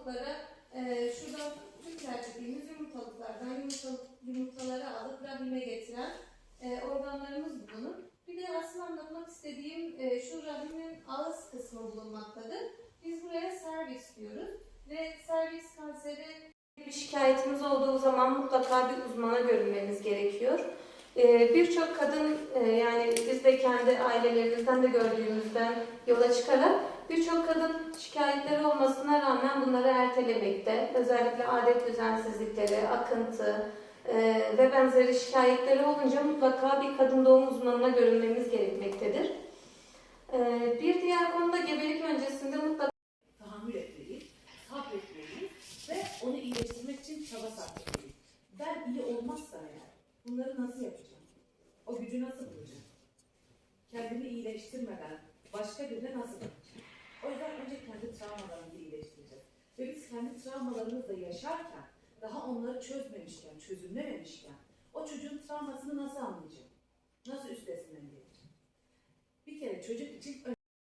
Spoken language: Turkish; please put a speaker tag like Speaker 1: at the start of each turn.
Speaker 1: yumurtalıkları e, şurada Türkler dediğimiz yumurtalıklardan yumurtalık, yumurtaları alıp rahime getiren e, organlarımız bulunur. Bir de aslında anlatmak istediğim e, şu rahimin ağız kısmı bulunmaktadır. Biz buraya servis diyoruz ve servis kanseri
Speaker 2: Bir şikayetimiz olduğu zaman mutlaka bir uzmana görünmemiz gerekiyor. Ee, Birçok kadın e, yani biz de kendi ailelerimizden de gördüğümüzden yola çıkarak birçok kadın şikayetleri olmasına rağmen bunları ertelemekte. Özellikle adet düzensizlikleri, akıntı e, ve benzeri şikayetleri olunca mutlaka bir kadın doğum uzmanına görünmemiz gerekmektedir. Ee, Bir diğer konuda gebelik öncesinde mutlaka
Speaker 3: tahammül etmeliyiz, sabretmeliyiz ve onu iyileştirmek için çaba sarf etmeliyiz. Ben iyi olmazsa eğer bunları nasıl yapacağım? O gücü nasıl bulacak? Kendini iyileştirmeden başka birine nasıl bulacak? O yüzden önce kendi travmalarımızı iyileştireceğiz. Ve biz kendi travmalarımızla yaşarken, daha onları çözmemişken, çözümlememişken o çocuğun travmasını nasıl anlayacak? Nasıl üstesinden gelir? Bir kere çocuk için